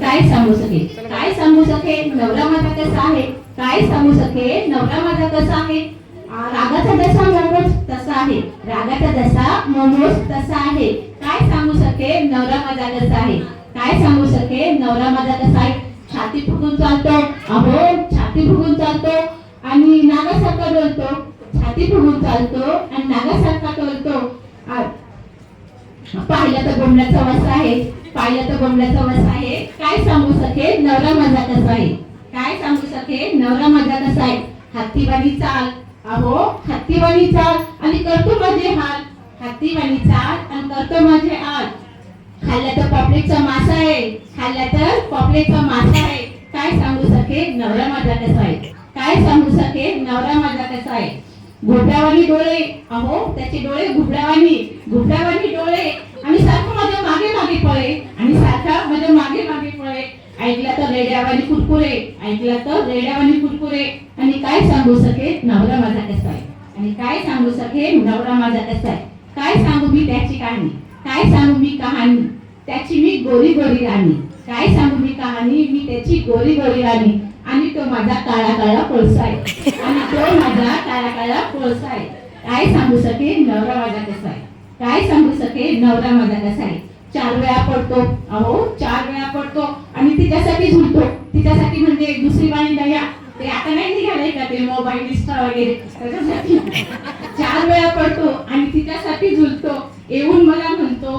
काय सांगू शकेल? काय सांगू शकेल? नवरा माझा कसा आहे? काय सांगू शकेल? नवरा माझा कसा आहे? रागाचा दसा मोमोज तसा आहे. रागाचा दसा मोमोज तसा आहे. काय सांगू शकेल? नवरा माझा कसा आहे? काय सांगू शकेल? नवरा माझा कसा आहे? छाती फुगून चालतो. अहो छाती फुगून चालतो. आणि नागासारखा बोलतो. छाती फुगून चालतो आणि नागासारखा डोलतो आ, पाहिलं तर बोंबल्याचा वसा आहे. पाहिलं तर बोंबल्याचा वसा आहे. काय सांगू शकेल? नवरा माझा कसा आहे. काय सांगू शकेल? नवरा माझा कसा आहे. हत्तीवाणी चाल. अहो हत्तीवाणी चाल. आणि करतो माझे हाल. हत्तीवाणी चाल आणि करतो माझे हाल खाल्ल्या तर पॉपलेटचा मासा आहे. खाल्ल्या तर पॉपलेटचा मासा आहे. काय सांगू शकेल? नवरा माझा कसा आहे. काय सांगू शकेल? नवरा माझा कसा आहे. घुबड्यावानी डोळे. अहो त्याचे डोळे घुबड्यावानी घुबड्यावानी डोळे आणि सारखं माझ्या मागे मागे पळे आणि सारखा माझ्या मागे ऐकला तर रेड्यावानी कुरकुरे. ऐकला तर रेड्यावानी कुरकुरे. आणि काय सांगू सके नवरा माझा कसा आहे? आणि काय सांगू सके नवरा माझा कसा आहे? काय सांगू मी त्याची कहाणी? काय सांगू मी कहाणी? त्याची मी गोरी गोरी राणी. काय सांगू मी कहाणी? मी त्याची गोरी गोरी राणी. आणि तो माझा काळा काळा कोळसा आहे. आणि तो माझा काळा काळा कोळसा आहे. काय सांगू सके नवरा माझा कसा आहे? काय सांगू सके नवरा माझा कसा आहे? चार वेळा पडतो. अहो चार वेळा पडतो. तिच्यासाठी झुलतो. तिच्यासाठी म्हणजे दुसरी बाई दया ते आता नाही निघालंय का? ते मोबाईल इंस्टा वगैरे. त्याच्यासाठी. चार वेळा पडतो आणि तिच्यासाठी झुलतो. येऊन मला म्हणतो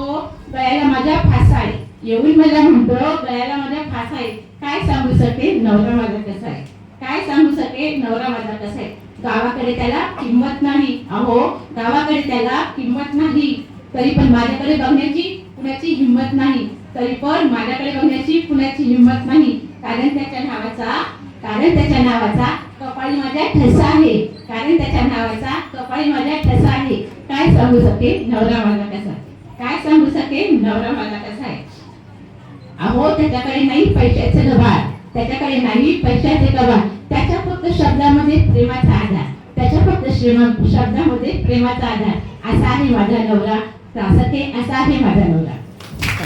गळ्याला माझ्या फासा आहे येऊन मला म्हणतो गळ्याला माझ्या फासा आहे काय सांगू शकते नवरा माझा कसा आहे? काय सांगू शकते नवरा माझा कसा आहे? गावाकडे त्याला किंमत नाही. अहो गावाकडे त्याला किंमत नाही. तरी पण माझ्याकडे बघण्याची कुणाची हिंमत नाही. तरी पण माझ्याकडे बघण्याची कुणाची हिंमत नाही. कारण त्याच्या नावाचा कारण त्याच्या नावाचा कपाळी माझ्या ठसा आहे. कारण त्याच्या नावाचा कपाळी माझ्या ठसा आहे. काय सांगू शकते नवरा माझा कसा? काय सांगू शकते नवरा माझा कसा आहे? अहो त्याच्याकडे नाही पैशाचे गबाळ त्याच्याकडे नाही पैशाचे गबाळ त्याच्या फक्त शब्दामध्ये प्रेमाचा आधार. त्याच्या फक्त श्रीमा शब्दामध्ये प्रेमाचा आधार. असा आहे माझा नवरा. असं ते असा आहे माझा नवरा.